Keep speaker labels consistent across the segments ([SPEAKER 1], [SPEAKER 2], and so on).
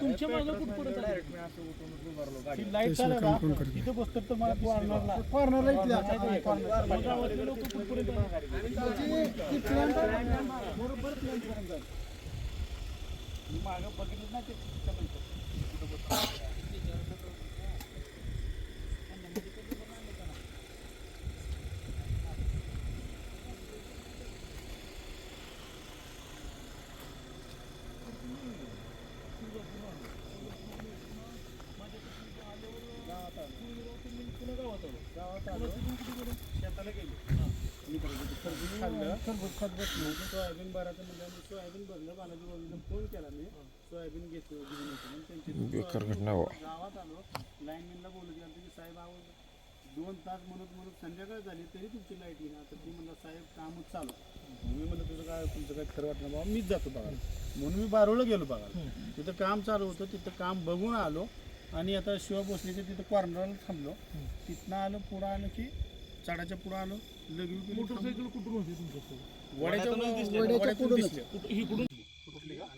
[SPEAKER 1] तुमच्या मागं कुठपर्यंत
[SPEAKER 2] आली? ती लाइट चालू आहे ना, तिथं बसतात तर
[SPEAKER 3] मला कॉर्नरला कॉर्नरला
[SPEAKER 2] इथल्या कॉर्नरला लोक कुठपर्यंत बरोबर मागं बघितलं ना ते.
[SPEAKER 3] तिथं सोयाबीन भरायचं म्हणजे सोयाबीन भरलं बालाजी बाबूला फोन केला मी सोयाबीन घेतो घेऊन येतो मग त्यांची गावात आलो लाईनमॅनला बोलत गेलं की साहेब आवाज दोन तास म्हणत म्हणत संध्याकाळ झाली तरी तुमची लाइट येईना तर ती म्हणलं साहेब कामच चालू मी म्हणलं तुझं काय तुमचं काय खरं वाटलं बाबा मीच जातो बघा म्हणून मी बारोळला गेलो बघा तिथं काम चालू होतं तिथं काम बघून आलो. आणि आता शिवा भोसलेच्या तिथं कॉर्नरला थांबलो. तिथनं आलो पुढं आलो की चढाच्या पुढं आलो लगेच मोटरसायकल कुठून होती तुमच्या वड्याच्या वड्याच्या दिसल्या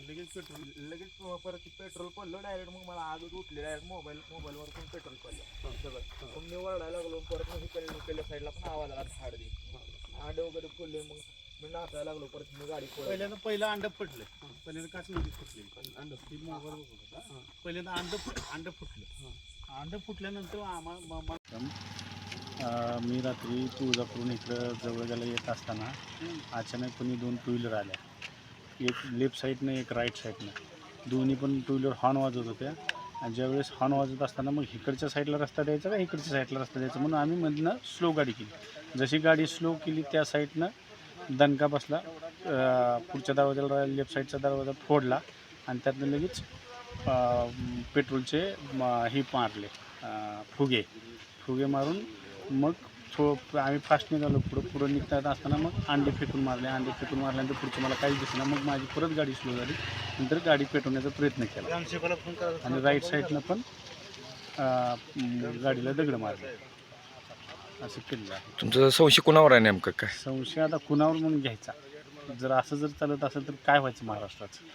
[SPEAKER 4] लगेच पेट्रोल लगेच परत पेट्रोल पडलं डायरेक्ट मग मला आगच उठली. डायरेक्ट मोबाईल मोबाईलवर पण पेट्रोल पडलं. सगळं. मग मी वरडायला लागलो परत मग इकडे साईडला पण आवाज आला झाड दे. आड वगैरे फुलले मग मी नाचायला लागलो परत मी गाडी.
[SPEAKER 3] पहिल्यांदा पहिलं अंड फुटलं. पहिल्यांदा काच नव्हती फुटली. अंड ती मोबाईल बघत होता. पहिल्यांदा अंड फुट अंड फुटलं. अंड फुटल्यानंतर आम्हाला मी रात्री तुळजापूरून इकडं जवळगाला येत असताना अचानक कोणी दोन टू व्हीलर आल्या. एक लेफ्ट साईडनं एक राईट साईडनं. दोन्ही पण टू व्हीलर हॉर्न वाजवत होत्या. आणि ज्यावेळेस हॉर्न वाजत असताना मग इकडच्या साईडला रस्ता द्यायचा का इकडच्या साईडला रस्ता द्यायचा? म्हणून आम्ही मधनं स्लो गाडी केली. जशी गाडी स्लो केली त्या साईडनं दणका बसला पुढच्या दरवाजाला लेफ्ट साईडचा दरवाजा फोडला आणि त्यातनं लगेच पेट्रोलचे हे मारले फुगे. फुगे मारून मग थो आम्ही फास्ट निघालो पुढं. पुढं निघता असताना मग अंडे फेकून मारले. अंडे फेकून मारल्यानंतर पुढचं मला काहीच दिसलं मग माझी परत गाडी स्लो झाली. नंतर गाडी पेटवण्याचा प्रयत्न केला. आणि राईट साईडनं पण गाडीला दगड मारले. असं केलेलं आहे.
[SPEAKER 2] तुमचं संशय कोणावर आहे नेमकं काय?
[SPEAKER 3] संशय आता कुणावर म्हणून घ्यायचा? जर असं जर चालत असेल तर काय व्हायचं महाराष्ट्राचं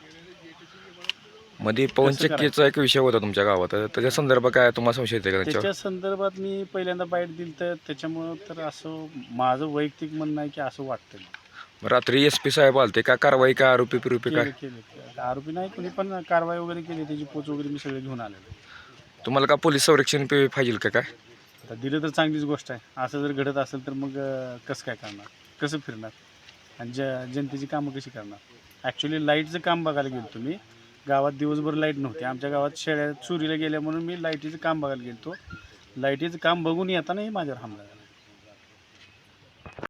[SPEAKER 2] मध्ये पवन चक्कीचा एक विषय होता तुमच्या गावात. तर त्याच्या संदर्भात काय तुम्हाला संशय येते का त्याच्यावर?
[SPEAKER 3] त्याच्या संदर्भात मी पहिल्यांदा बाईट दिली तर त्याच्यामुळं तर असं माझं वैयक्तिक म्हणणं आहे की असं वाटतं
[SPEAKER 2] रात्री एस पी साहेब आलते काय कारवाई काय आरोपी पिरोपी काय?
[SPEAKER 3] केलं केलं. आरोपी नाही कोणी पण कारवाई वगैरे केली त्याची पोच वगैरे मी सगळे घेऊन आलेलो.
[SPEAKER 2] तुम्हाला का पोलीस संरक्षण पे- पाहिजे का काय?
[SPEAKER 3] आता दिलं तर चांगलीच गोष्ट आहे. असं जर घडत असेल तर मग कसं काय करणार? कसं फिरणार? आणि ज जनतेची कामं कशी करणार? ॲक्च्युली लाईटचं काम बघायला गेलो तुम्ही. गावात दिवसभर लाइट नव्हती. आमच्या गावात शेळ्या चोरीला गेल्या म्हणून मी लाईटीचं काम बघायला गेलो लाईटीचं काम बघून येतानाही माझ्यावर हमला झाला.